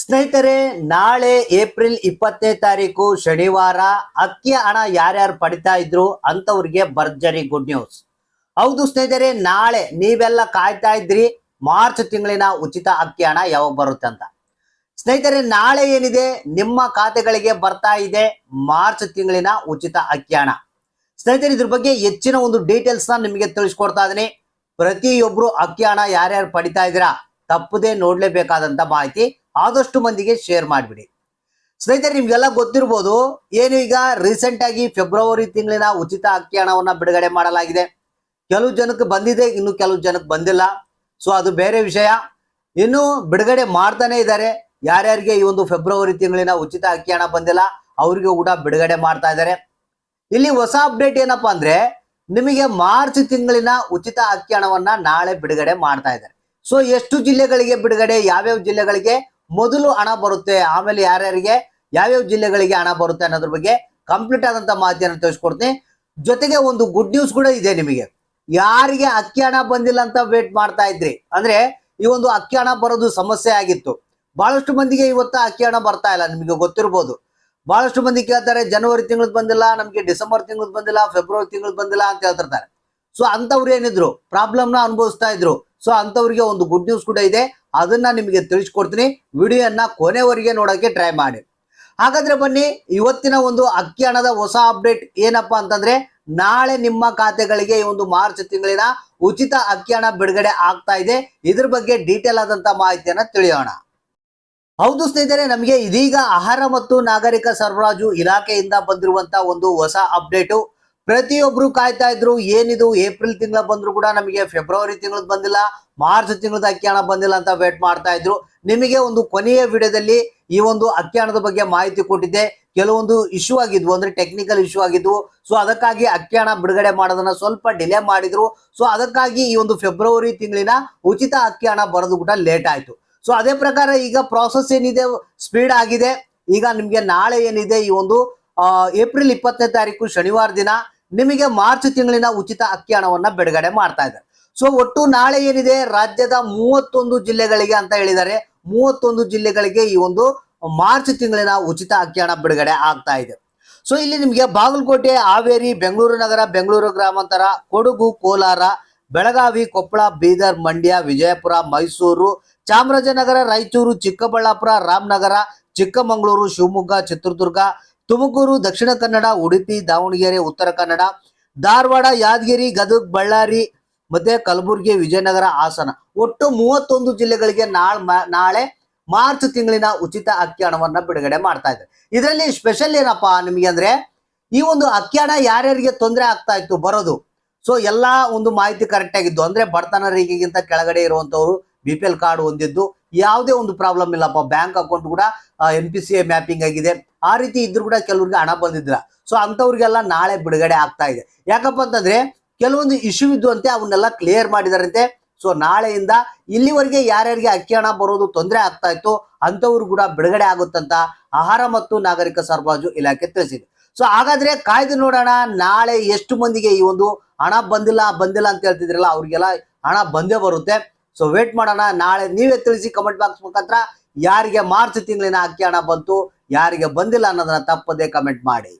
ಸ್ನೇಹಿತರೆ, ನಾಳೆ ಏಪ್ರಿಲ್ ಇಪ್ಪತ್ತನೇ ತಾರೀಕು ಶನಿವಾರ ಅಕ್ಕಿಯ ಹಣ ಯಾರ್ಯಾರು ಪಡಿತಾ ಇದ್ರು ಅಂತವ್ರಿಗೆ ಭರ್ಜರಿ ಗುಡ್ ನ್ಯೂಸ್ ಹೌದು ಸ್ನೇಹಿತರೆ, ನಾಳೆ ನೀವೆಲ್ಲ ಕಾಯ್ತಾ ಇದ್ರಿ, ಮಾರ್ಚ್ ತಿಂಗಳಿನ ಉಚಿತ ಅಕ್ಕಿ ಹಣ ಯಾವಾಗ ಬರುತ್ತೆ ಅಂತ. ಸ್ನೇಹಿತರೆ, ನಾಳೆ ಏನಿದೆ, ನಿಮ್ಮ ಖಾತೆಗಳಿಗೆ ಬರ್ತಾ ಇದೆ, ಮಾರ್ಚ್ ತಿಂಗಳಿನ ಉಚಿತ ಅಕ್ಕಿ ಹಣ. ಸ್ನೇಹಿತರೆ, ಇದ್ರ ಬಗ್ಗೆ ಹೆಚ್ಚಿನ ಒಂದು ಡೀಟೇಲ್ಸ್ನ ನಿಮಗೆ ತಿಳಿಸ್ಕೊಡ್ತಾ ಇದೀನಿ ಪ್ರತಿಯೊಬ್ರು ಅಕ್ಕಿ ಹಣ ಯಾರ್ಯಾರು ಪಡಿತಾ ಇದ್ದೀರಾ? ತಪ್ಪದೇ ನೋಡ್ಲೇಬೇಕಾದಂತ ಮಾಹಿತಿ ಆದಷ್ಟು ಮಂದಿಗೆ ಶೇರ್ ಮಾಡಿಬಿಡಿ. ಸ್ನೇಹಿತರೆ, ನಿಮ್ಗೆಲ್ಲ ಗೊತ್ತಿರ್ಬೋದು, ಏನು ಈಗ ರೀಸೆಂಟ್ ಆಗಿ ಫೆಬ್ರವರಿ ತಿಂಗಳಿನ ಉಚಿತ ಅಕ್ಕಿ ಹಣವನ್ನ ಬಿಡುಗಡೆ ಮಾಡಲಾಗಿದೆ. ಕೆಲವು ಜನಕ್ಕೆ ಬಂದಿದೆ, ಇನ್ನು ಕೆಲವು ಜನಕ್ಕೆ ಬಂದಿಲ್ಲ. ಸೊ ಅದು ಬೇರೆ ವಿಷಯ. ಇನ್ನು ಬಿಡುಗಡೆ ಮಾಡ್ತಾನೆ ಇದ್ದಾರೆ. ಯಾರ್ಯಾರಿಗೆ ಈ ಒಂದು ಫೆಬ್ರವರಿ ತಿಂಗಳಿನ ಉಚಿತ ಅಕ್ಕಿ ಹಣ ಬಂದಿಲ್ಲ, ಅವರಿಗೆ ಕೂಡ ಬಿಡುಗಡೆ ಮಾಡ್ತಾ ಇದ್ದಾರೆ. ಇಲ್ಲಿ ಹೊಸ ಅಪ್ಡೇಟ್ ಏನಪ್ಪಾ ಅಂದ್ರೆ, ನಿಮಗೆ ಮಾರ್ಚ್ ತಿಂಗಳಿನ ಉಚಿತ ಅಕ್ಕಿ ಹಣವನ್ನ ನಾಳೆ ಬಿಡುಗಡೆ ಮಾಡ್ತಾ ಇದ್ದಾರೆ. ಸೊ ಎಷ್ಟು ಜಿಲ್ಲೆಗಳಿಗೆ ಬಿಡುಗಡೆ, ಯಾವ್ಯಾವ ಜಿಲ್ಲೆಗಳಿಗೆ ಮೊದಲು ಹಣ ಬರುತ್ತೆ, ಆಮೇಲೆ ಯಾರ್ಯಾರಿಗೆ, ಯಾವ್ಯಾವ ಜಿಲ್ಲೆಗಳಿಗೆ ಹಣ ಬರುತ್ತೆ ಅನ್ನೋದ್ರ ಬಗ್ಗೆ ಕಂಪ್ಲೀಟ್ ಆದಂತ ಮಾಹಿತಿಯನ್ನು ತಿಳಿಸ್ಕೊಡ್ತೀನಿ. ಜೊತೆಗೆ ಒಂದು ಗುಡ್ ನ್ಯೂಸ್ ಕೂಡ ಇದೆ ನಿಮಗೆ. ಯಾರಿಗೆ ಅಕ್ಕಿ ಹಣ ಬಂದಿಲ್ಲ ಅಂತ ವೇಟ್ ಮಾಡ್ತಾ ಇದ್ರಿ, ಅಂದ್ರೆ ಈ ಒಂದು ಅಕ್ಕಿ ಹಣ ಬರೋದು ಸಮಸ್ಯೆ ಆಗಿತ್ತು. ಬಹಳಷ್ಟು ಮಂದಿಗೆ ಇವತ್ತು ಅಕ್ಕಿ ಹಣ ಬರ್ತಾ ಇಲ್ಲ, ನಿಮಗೆ ಗೊತ್ತಿರ್ಬೋದು. ಬಹಳಷ್ಟು ಮಂದಿ ಕೇಳ್ತಾರೆ, ಜನವರಿ ತಿಂಗಳದ್ ಬಂದಿಲ್ಲ, ನಮಗೆ ಡಿಸೆಂಬರ್ ತಿಂಗಳದ್ ಬಂದಿಲ್ಲ, ಫೆಬ್ರವರಿ ತಿಂಗಳದ್ ಬಂದಿಲ್ಲ ಅಂತ ಹೇಳ್ತಿರ್ತಾರೆ. ಸೊ ಅಂತವ್ರು ಏನಿದ್ರು ಪ್ರಾಬ್ಲಮ್ನ ಅನುಭವಿಸ್ತಾ ಇದ್ರು. ಸೊ ಅಂತವ್ರಿಗೆ ಒಂದು ಗುಡ್ ನ್ಯೂಸ್ ಕೂಡ ಇದೆ. ಅದನ್ನ ನಿಮಗೆ ತಿಳಿಸ್ಕೊಡ್ತೀನಿ. ವಿಡಿಯೋನ ಕೊನೆವರೆಗೆ ನೋಡೋಕ್ಕೆ ಟ್ರೈ ಮಾಡಿ. ಹಾಗಾದ್ರೆ ಬನ್ನಿ, ಇವತ್ತಿನ ಒಂದು ಅಕ್ಕಿ ಹಣದ ಹೊಸ ಅಪ್ಡೇಟ್ ಏನಪ್ಪಾ ಅಂತಂದ್ರೆ, ನಾಳೆ ನಿಮ್ಮ ಖಾತೆಗಳಿಗೆ ಈ ಒಂದು ಮಾರ್ಚ್ ತಿಂಗಳಿನ ಉಚಿತ ಅಕ್ಕಿ ಹಣ ಬಿಡುಗಡೆ ಆಗ್ತಾ ಇದೆ. ಇದ್ರ ಬಗ್ಗೆ ಡೀಟೇಲ್ ಆದಂತ ಮಾಹಿತಿಯನ್ನ ತಿಳಿಯೋಣ. ಹೌದು ಸ್ನೇಹಿತರೆ, ನಮಗೆ ಇದೀಗ ಆಹಾರ ಮತ್ತು ನಾಗರಿಕ ಸರಬರಾಜು ಇಲಾಖೆಯಿಂದ ಬಂದಿರುವಂತ ಒಂದು ಹೊಸ ಅಪ್ಡೇಟು ಪ್ರತಿಯೊಬ್ರು ಕಾಯ್ತಾ ಇದ್ರು, ಏನಿದು, ಏಪ್ರಿಲ್ ತಿಂಗಳ ಬಂದ್ರು ಕೂಡ ನಮಗೆ ಫೆಬ್ರವರಿ ತಿಂಗಳದ್ ಬಂದಿಲ್ಲ, ಮಾರ್ಚ್ ತಿಂಗಳದ ಅಕ್ಕಿ ಬಂದಿಲ್ಲ ಅಂತ ವೇಟ್ ಮಾಡ್ತಾ ಇದ್ರು. ನಿಮಗೆ ಒಂದು ಕೊನೆಯ ವಿಡಿಯೋದಲ್ಲಿ ಈ ಒಂದು ಅಕ್ಕಿ ಬಗ್ಗೆ ಮಾಹಿತಿ ಕೊಟ್ಟಿದ್ದೆ. ಕೆಲವೊಂದು ಇಶ್ಯೂ ಆಗಿದ್ವು, ಅಂದ್ರೆ ಟೆಕ್ನಿಕಲ್ ಇಶ್ಯೂ ಆಗಿದ್ವು. ಸೊ ಅದಕ್ಕಾಗಿ ಅಕ್ಕಿ ಬಿಡುಗಡೆ ಮಾಡೋದನ್ನ ಸ್ವಲ್ಪ ಡಿಲೇ ಮಾಡಿದ್ರು. ಸೊ ಅದಕ್ಕಾಗಿ ಈ ಒಂದು ಫೆಬ್ರವರಿ ತಿಂಗಳಿನ ಉಚಿತ ಅಕ್ಕಿ ಬರೋದು ಕೂಡ ಲೇಟ್ ಆಯ್ತು. ಸೊ ಅದೇ ಪ್ರಕಾರ ಈಗ ಪ್ರಾಸೆಸ್ ಏನಿದೆ ಸ್ಪೀಡ್ ಆಗಿದೆ. ಈಗ ನಿಮ್ಗೆ ನಾಳೆ ಏನಿದೆ, ಈ ಒಂದು ಏಪ್ರಿಲ್ ಇಪ್ಪತ್ತನೇ ತಾರೀಕು ಶನಿವಾರ ದಿನ. ನಿಮಗೆ ಮಾರ್ಚ್ ತಿಂಗಳಿನ ಉಚಿತ ಅಕ್ಕಿ ಹಣವನ್ನ ಬಿಡುಗಡೆ ಮಾಡ್ತಾ ಇದ್ದಾರೆ. ಸೊ ಒಟ್ಟು ನಾಳೆ ಏನಿದೆ? ರಾಜ್ಯದ ಮೂವತ್ತೊಂದು ಜಿಲ್ಲೆಗಳಿಗೆ ಅಂತ ಹೇಳಿದ್ದಾರೆ. ಮೂವತ್ತೊಂದು ಜಿಲ್ಲೆಗಳಿಗೆ ಈ ಒಂದು ಮಾರ್ಚ್ ತಿಂಗಳಿನ ಉಚಿತ ಅಕ್ಕಿ ಹಣ ಬಿಡುಗಡೆ ಆಗ್ತಾ ಇದೆ. ಸೊ ಇಲ್ಲಿ ನಿಮಗೆ ಬಾಗಲಕೋಟೆ, ಹಾವೇರಿ, ಬೆಂಗಳೂರು ನಗರ, ಬೆಂಗಳೂರು ಗ್ರಾಮಾಂತರ, ಕೊಡಗು, ಕೋಲಾರ, ಬೆಳಗಾವಿ, ಕೊಪ್ಪಳ, ಬೀದರ್, ಮಂಡ್ಯ, ವಿಜಯಪುರ, ಮೈಸೂರು, ಚಾಮರಾಜನಗರ, ರಾಯಚೂರು, ಚಿಕ್ಕಬಳ್ಳಾಪುರ, ರಾಮನಗರ, ಚಿಕ್ಕಮಗಳೂರು, ಶಿವಮೊಗ್ಗ, ಚಿತ್ರದುರ್ಗ ತುಮಕೂರು, ದಕ್ಷಿಣ ಕನ್ನಡ, ಉಡುಪಿ, ದಾವಣಗೆರೆ, ಉತ್ತರ ಕನ್ನಡ, ಧಾರವಾಡ, ಯಾದಗಿರಿ, ಗದಗ್, ಬಳ್ಳಾರಿ, ಮತ್ತೆ ಕಲಬುರಗಿ, ವಿಜಯನಗರ ಹಾಸನ. ಒಟ್ಟು ಮೂವತ್ತೊಂದು ಜಿಲ್ಲೆಗಳಿಗೆ ನಾಳ್ ನಾಳೆ ಮಾರ್ಚ್ ತಿಂಗಳಿನ ಉಚಿತ ಅಕ್ಕಿ ಹಣವನ್ನ ಬಿಡುಗಡೆ ಮಾಡ್ತಾ ಇದ್ದಾರೆ. ಇದರಲ್ಲಿ ಸ್ಪೆಷಲ್ ಏನಪ್ಪಾ ನಿಮಗೆ ಅಂದ್ರೆ, ಈ ಒಂದು ಅಕ್ಕಿ ಹಣ ಯಾರ್ಯಾರಿಗೆ ತೊಂದರೆ ಆಗ್ತಾ ಇತ್ತು, ಬರೋದು. ಸೊ ಎಲ್ಲಾ ಒಂದು ಮಾಹಿತಿ ಕರೆಕ್ಟ್ ಆಗಿದ್ದು, ಅಂದ್ರೆ ಬಡತನ ರೇಖೆಗಿಂತ ಕೆಳಗಡೆ ಇರುವಂತವ್ರು ಬಿ ಕಾರ್ಡ್ ಹೊಂದಿದ್ದು ಯಾವುದೇ ಒಂದು ಪ್ರಾಬ್ಲಮ್ ಇಲ್ಲಪ್ಪ. ಬ್ಯಾಂಕ್ ಅಕೌಂಟ್ ಕೂಡ N P C A mapping ಆಗಿದೆ. ಆ ರೀತಿ ಇದ್ರು ಕೂಡ ಕೆಲವ್ರಿಗೆ ಹಣ ಬಂದಿದ್ದಿಲ್ಲ. ಸೊ ಅಂಥವ್ರಿಗೆಲ್ಲ ನಾಳೆ ಬಿಡುಗಡೆ ಆಗ್ತಾ ಇದೆ. ಯಾಕಪ್ಪ ಅಂತಂದ್ರೆ, ಕೆಲವೊಂದು ಇಶ್ಯೂ ಇದ್ದು ಅಂತೆ ಅವನ್ನೆಲ್ಲ ಕ್ಲಿಯರ್ ಮಾಡಿದಾರಂತೆ. ಸೊ ನಾಳೆಯಿಂದ ಇಲ್ಲಿವರೆಗೆ ಯಾರ್ಯಾರಿಗೆ ಅಕ್ಕಿ ಹಣ ಬರೋದು ತೊಂದರೆ ಆಗ್ತಾ ಇತ್ತು ಅಂತವ್ರು ಕೂಡ ಬಿಡುಗಡೆ ಆಗುತ್ತಂತ ಆಹಾರ ಮತ್ತು ನಾಗರಿಕ ಸರಬರಾಜು ಇಲಾಖೆ ತಿಳಿಸಿದೆ. ಸೊ ಹಾಗಾದ್ರೆ ಕಾಯ್ದು ನೋಡೋಣ, ನಾಳೆ ಎಷ್ಟು ಮಂದಿಗೆ ಈ ಒಂದು ಹಣ ಬಂದಿಲ್ಲ ಬಂದಿಲ್ಲ ಅಂತ ಹೇಳ್ತಿದ್ರಲ್ಲ, ಅವ್ರಿಗೆಲ್ಲ ಹಣ ಬಂದೇ ಬರುತ್ತೆ. ಸೊ ವೇಟ್ ಮಾಡೋಣ. ನಾಳೆ ನೀವೇ ತಿಳಿಸಿ ಕಮೆಂಟ್ ಬಾಕ್ಸ್ ಮುಖಾಂತರ ಯಾರಿಗೆ ಮಾರ್ಚ್ ತಿಂಗಳಿನ ಅಕ್ಕಿ ಹಣ ಬಂತು, ಯಾರಿಗೆ ಬಂದಿಲ್ಲ ಅನ್ನೋದನ್ನ ತಪ್ಪದೇ ಕಮೆಂಟ್ ಮಾಡಿ.